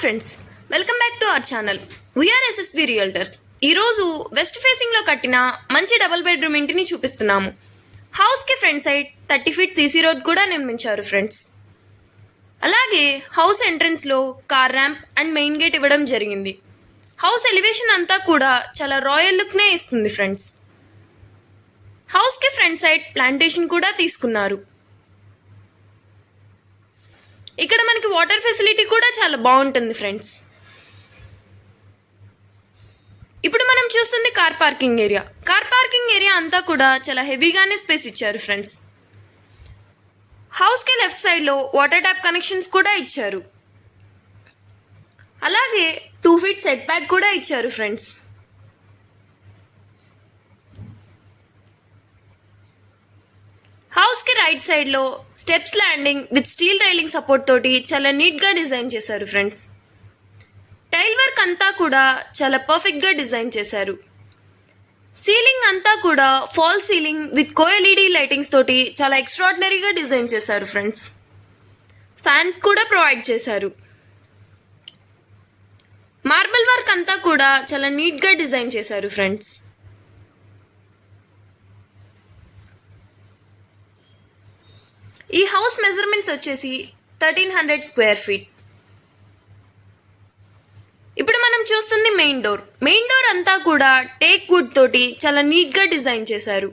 Friends welcome back to our channel V R S S B realtors ఈరోజు west ఫేసింగ్లో కట్టిన మంచి double bedroom ఇంటిని చూపిస్తున్నాము. హౌస్కి front side thirty feet C C road కూడా నిర్మించారు ఫ్రెండ్స్ అలాగే హౌస్ ఎంట్రన్స్లో car ramp and main gate ఇవ్వడం జరిగింది. హౌస్ ఎలివేషన్ అంతా కూడా చాలా రాయల్ లుక్ నే ఇస్తుంది ఫ్రెండ్స్ హౌస్కి ఫ్రంట్ సైడ్ ప్లాంటేషన్ కూడా తీసుకున్నారు. ఇక్కడ మనకి వాటర్ ఫెసిలిటీ కూడా చాలా బాగుంటుంది ఫ్రెండ్స్. ఇప్పుడు మనం చూస్తుంది car parking area. Car parking area అంతా కూడా చాలా హెవీగానే స్పేస్ ఇచ్చారు ఫ్రెండ్స్. హౌస్కి లెఫ్ట్ సైడ్లో వాటర్ ట్యాప్ కనెక్షన్స్ కూడా ఇచ్చారు. అలాగే టూ ఫీట్ సెట్ బ్యాక్ కూడా ఇచ్చారు ఫ్రెండ్స్. హౌస్కి రైట్ సైడ్లో steps landing with steel railing support తోటి చాలా నీట్గా డిజైన్ చేశారు ఫ్రెండ్స్. టైల్ వర్క్ అంతా కూడా చాలా పర్ఫెక్ట్గా డిజైన్ చేశారు. సీలింగ్ అంతా కూడా ఫాల్ సీలింగ్ విత్ కోఎల్ఈడి లైటింగ్స్ తోటి చాలా ఎక్స్ట్రాడినరీగా డిజైన్ చేశారు ఫ్రెండ్స్. ఫ్యాన్స్ కూడా ప్రొవైడ్ చేశారు. మార్బల్ వర్క్ అంతా కూడా చాలా నీట్గా డిజైన్ చేశారు ఫ్రెండ్స్. ఈ హౌస్ మెజర్మెంట్స్ వచ్చేసి థర్టీన్ హండ్రెడ్ స్క్వేర్ ఫీట్ ఇప్పుడు మనం చూస్తుంది మెయిన్ డోర్ మెయిన్ డోర్ అంతా కూడా టేక్ వుడ్ తోటి చాలా నీట్గా డిజైన్ చేశారు.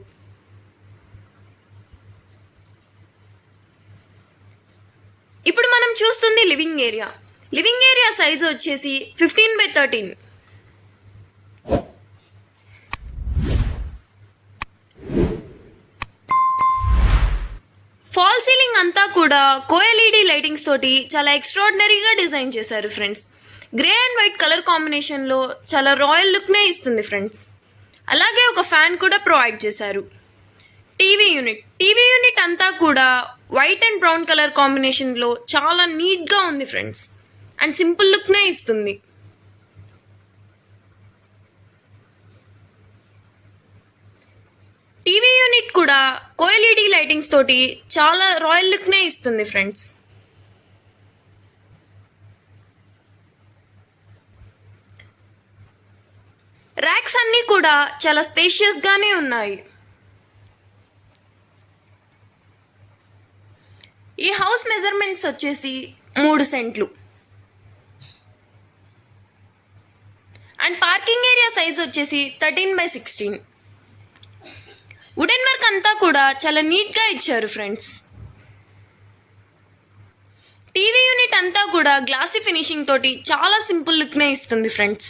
ఇప్పుడు మనం చూస్తుంది living area living area size వచ్చేసి fifteen by thirteen fall ceiling అంతా కూడా కోఎల్ఈడి లైటింగ్స్ తోటి చాలా ఎక్స్ట్రాడినరీగా డిజైన్ చేశారు friends. Grey and white colour కాంబినేషన్లో చాలా రాయల్ లుక్నే ఇస్తుంది ఫ్రెండ్స్. అలాగే ఒక ఫ్యాన్ కూడా ప్రొవైడ్ చేశారు. TV unit. టీవీ యూనిట్ అంతా కూడా వైట్ అండ్ బ్రౌన్ కలర్ కాంబినేషన్లో చాలా నీట్గా ఉంది ఫ్రెండ్స్. అండ్ సింపుల్ లుక్నే ఇస్తుంది. టీవీ యూనిట్ కూడా కోఎల్ఈడి లైటింగ్స్ తోటి చాలా రాయల్ లుక్నే ఇస్తుంది ఫ్రెండ్స్. ర్యాక్స్ అన్నీ కూడా చాలా స్పేషియస్గానే ఉన్నాయి. ఈ హౌస్ మెజర్మెంట్స్ వచ్చేసి మూడు సెంట్లు. అండ్ పార్కింగ్ ఏరియా సైజ్ వచ్చేసి thirteen by sixteen. Wooden work అంతా కూడా చాలా నీట్గా ఇచ్చారు ఫ్రెండ్స్ టీవీ యూనిట్ అంతా కూడా గ్లాసీ ఫినిషింగ్ తోటి చాలా సింపుల్ లుక్నే ఇస్తుంది ఫ్రెండ్స్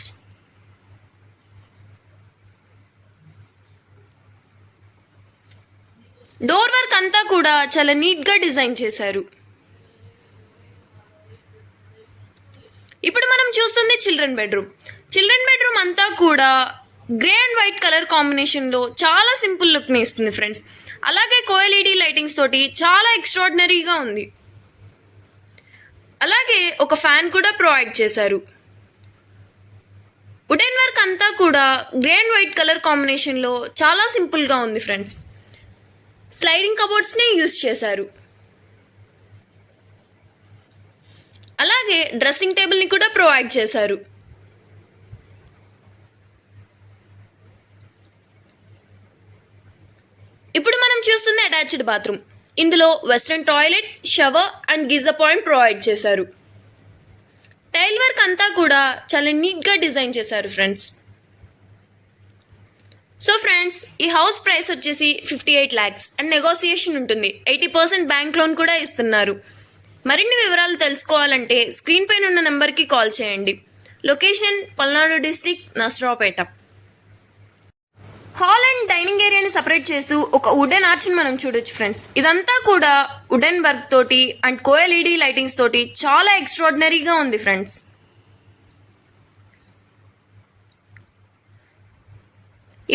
డోర్ వర్క్ అంతా కూడా చాలా నీట్గా డిజైన్ చేశారు. ఇప్పుడు మనం చూస్తుంది చిల్డ్రన్ బెడ్రూమ్ చిల్డ్రన్ బెడ్రూమ్ అంతా కూడా గ్రే అండ్ వైట్ కలర్ కాంబినేషన్లో చాలా సింపుల్ లుక్ని ఇస్తుంది ఫ్రెండ్స్ అలాగే కోఎల్ఈడి లైటింగ్స్ తోటి చాలా ఎక్స్ట్రాడినరీగా ఉంది. అలాగే ఒక ఫ్యాన్ కూడా ప్రొవైడ్ చేశారు. వుడెన్ వర్క్ అంతా కూడా గ్రే అండ్ వైట్ కలర్ కాంబినేషన్లో చాలా సింపుల్గా ఉంది ఫ్రెండ్స్ స్లైడింగ్ కబోర్డ్స్ని యూజ్ చేశారు. అలాగే డ్రెస్సింగ్ టేబుల్ని కూడా ప్రొవైడ్ చేశారు ఇప్పుడు మనం చూస్తుంది అటాచ్డ్ బాత్రూమ్. ఇందులో western toilet shower and geyser point provide చేశారు. టైల్ వర్క్ అంతా కూడా చాలా నీట్గా డిజైన్ చేశారు ఫ్రెండ్స్. సో ఫ్రెండ్స్ ఈ హౌస్ ప్రైస్ వచ్చేసి fifty eight lakhs and negotiation ఉంటుంది. ఎయిటీ పర్సెంట్ బ్యాంక్ లోన్ కూడా ఇస్తున్నారు. మరిన్ని వివరాలు తెలుసుకోవాలంటే స్క్రీన్ పైన ఉన్న నెంబర్కి కాల్ చేయండి. Location Palnadu district Narasaraopet hall and dining ఏరియాని సపరేట్ చేస్తూ ఒక వుడెన్ ఆర్చ్ని మనం చూడొచ్చు ఫ్రెండ్స్. ఇదంతా కూడా వుడెన్ వర్క్ తోటి అండ్ కోఎల్ఈడి లైటింగ్స్ తోటి చాలా ఎక్స్ట్రాడినరీగా ఉంది ఫ్రెండ్స్.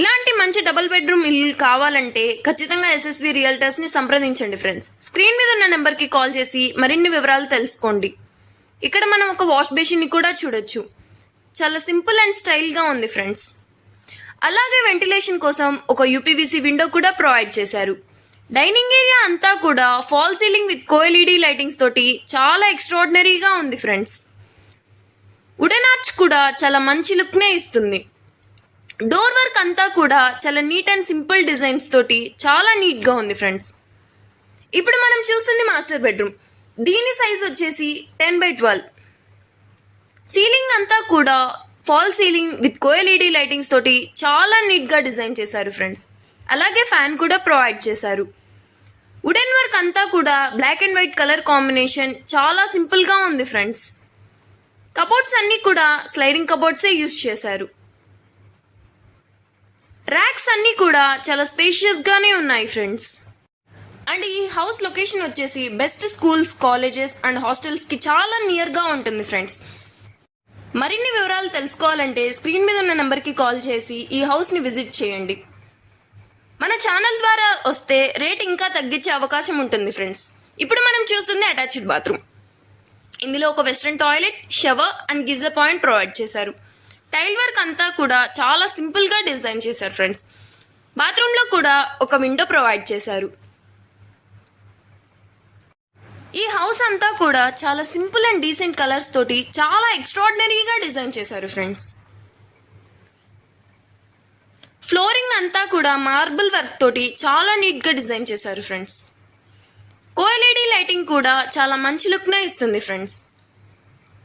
ఇలాంటి మంచి డబుల్ బెడ్రూమ్ ఇల్లు కావాలంటే ఖచ్చితంగా ఎస్ఎస్వి రియల్టర్స్ని సంప్రదించండి ఫ్రెండ్స్. స్క్రీన్ మీద ఉన్న నెంబర్కి కాల్ చేసి మరిన్ని వివరాలు తెలుసుకోండి. ఇక్కడ మనం ఒక వాష్ బేసిన్ని కూడా చూడొచ్చు. చాలా సింపుల్ అండ్ స్టైల్గా ఉంది ఫ్రెండ్స్. అలాగే వెంటిలేషన్ కోసం ఒక యూపీవీసీ విండో కూడా ప్రొవైడ్ చేశారు. డైనింగ్ ఏరియా అంతా కూడా fall ceiling with co LED lightings తోటి చాలా ఎక్స్ట్రాడినరీగా ఉంది ఫ్రెండ్స్. వుడెన్ ఆర్చ్ కూడా చాలా మంచి లుక్నే ఇస్తుంది. డోర్ వర్క్ అంతా కూడా చాలా నీట్ అండ్ సింపుల్ డిజైన్స్ తోటి చాలా నీట్గా ఉంది ఫ్రెండ్స్. ఇప్పుడు మనం చూస్తుంది మాస్టర్ బెడ్రూమ్. దీని సైజ్ వచ్చేసి టెన్ బై ట్వెల్వ్. సీలింగ్ అంతా కూడా fall ceiling with co LED lightings తోటి చాలా నీట్గా డిజైన్ చేశారు ఫ్రెండ్స్. అలాగే ఫ్యాన్ కూడా ప్రొవైడ్ చేశారు. వుడెన్ వర్క్ అంతా కూడా black and white colour combination చాలా సింపుల్గా ఉంది ఫ్రెండ్స్. కబోర్డ్స్ అన్నీ కూడా స్లైడింగ్ కబోర్డ్సే యూస్ చేశారు. ర్యాక్స్ అన్నీ కూడా చాలా స్పేషియస్గానే ఉన్నాయి ఫ్రెండ్స్. అండ్ ఈ హౌస్ లొకేషన్ వచ్చేసి బెస్ట్ స్కూల్స్ కాలేజెస్ అండ్ హాస్టల్స్కి చాలా నియర్గా ఉంటుంది ఫ్రెండ్స్. మరిన్ని వివరాలు తెలుసుకోవాలంటే స్క్రీన్ మీద ఉన్న నెంబర్కి కాల్ చేసి ఈ హౌస్ని విజిట్ చేయండి. మన ఛానల్ ద్వారా వస్తే రేట్ ఇంకా తగ్గించే అవకాశం ఉంటుంది ఫ్రెండ్స్. ఇప్పుడు మనం చూస్తుంది అటాచ్డ్ బాత్రూమ్. ఇందులో ఒక western toilet shower and geyser point provide చేశారు. టైల్ వర్క్ అంతా కూడా చాలా సింపుల్గా డిజైన్ చేశారు ఫ్రెండ్స్. బాత్రూంలో కూడా ఒక విండో ప్రొవైడ్ చేశారు. ఈ హౌస్ అంతా కూడా చాలా సింపుల్ అండ్ డీసెంట్ కలర్స్ తోటి చాలా ఎక్స్ట్రాడినరీగా డిజైన్ చేశారు ఫ్రెండ్స్ ఫ్లోరింగ్ అంతా కూడా మార్బుల్ వర్క్ తోటి చాలా నీట్గా డిజైన్ చేశారు ఫ్రెండ్స్ కోఎల్ఈడి లైటింగ్ కూడా చాలా మంచి లుక్నే ఇస్తుంది ఫ్రెండ్స్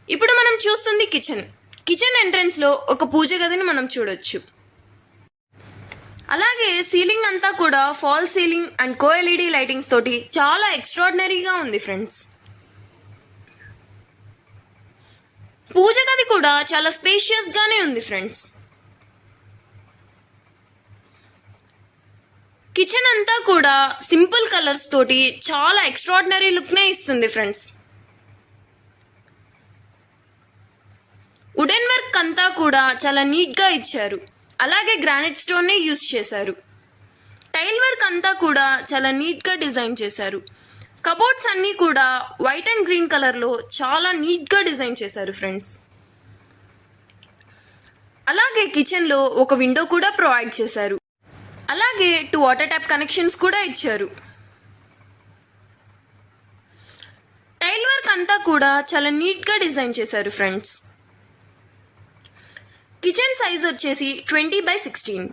ఇప్పుడు మనం చూస్తుంది కిచెన్ కిచెన్ ఎంట్రన్స్లో ఒక పూజ గదిని మనం చూడొచ్చు. అలాగే సీలింగ్ అంతా కూడా fall ceiling and co LED lightings తోటి చాలా ఎక్స్ట్రాడినరీగా ఉంది ఫ్రెండ్స్. పూజ గది కూడా చాలా స్పేషియస్గానే ఉంది ఫ్రెండ్స్. కిచెన్ అంతా కూడా సింపుల్ కలర్స్ తోటి చాలా ఎక్స్ట్రాడినరీ లుక్నే ఇస్తుంది ఫ్రెండ్స్. వుడెన్ వర్క్ అంతా కూడా చాలా నీట్గా ఇచ్చారు. అలాగే గ్రానైట్ స్టోన్నే యూస్ చేశారు. టైల్ వర్క్ అంతా కూడా చాలా నీట్గా డిజైన్ చేశారు. కబోర్డ్స్ అన్నీ కూడా వైట్ అండ్ గ్రీన్ కలర్లో చాలా నీట్గా డిజైన్ చేశారు ఫ్రెండ్స్ అలాగే కిచెన్లో ఒక విండో కూడా ప్రొవైడ్ చేశారు. అలాగే టూ వాటర్ ట్యాప్ కనెక్షన్స్ కూడా ఇచ్చారు. టైల్ వర్క్ అంతా కూడా చాలా నీట్గా డిజైన్ చేశారు ఫ్రెండ్స్ కిచెన్ సైజ్ వచ్చేసి ట్వంటీ బై సిక్స్టీన్.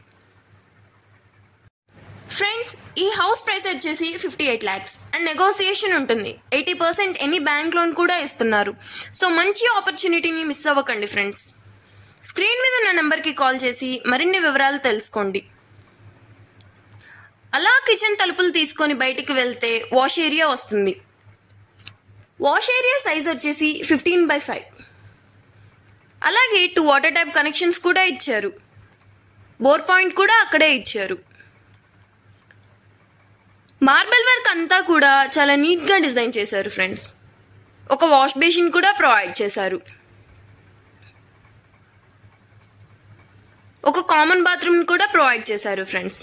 ఫ్రెండ్స్ ఈ హౌస్ ప్రైస్ వచ్చేసి fifty eight lakhs and negotiation ఉంటుంది. Eighty percent any bank loan కూడా ఇస్తున్నారు. సో మంచి ఆపర్చునిటీని మిస్ అవ్వకండి ఫ్రెండ్స్ స్క్రీన్ మీద ఉన్న నెంబర్కి కాల్ చేసి మరిన్ని వివరాలు తెలుసుకోండి. అలా కిచెన్ తలుపులు తీసుకొని బయటికి వెళ్తే వాష్ ఏరియా వస్తుంది. వాష్ ఏరియా సైజ్ వచ్చేసి ఫిఫ్టీన్ బై ఫైవ్ అలాగే టూ వాటర్ ట్యాప్ కనెక్షన్స్ కూడా ఇచ్చారు. బోర్ పాయింట్ కూడా అక్కడే ఇచ్చారు. మార్బల్ వర్క్ అంతా కూడా చాలా నీట్గా డిజైన్ చేశారు ఫ్రెండ్స్ ఒక వాష్ బేసిన్ కూడా ప్రొవైడ్ చేశారు. ఒక కామన్ బాత్రూమ్ కూడా ప్రొవైడ్ చేశారు ఫ్రెండ్స్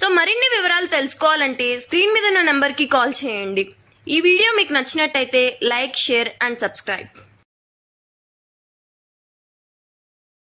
సో మరిన్ని వివరాలు తెలుసుకోవాలంటే స్క్రీన్ మీద ఉన్న నెంబర్కి కాల్ చేయండి. ఈ వీడియో మీకు నచ్చినట్టయితే లైక్ షేర్ అండ్ సబ్స్క్రైబ్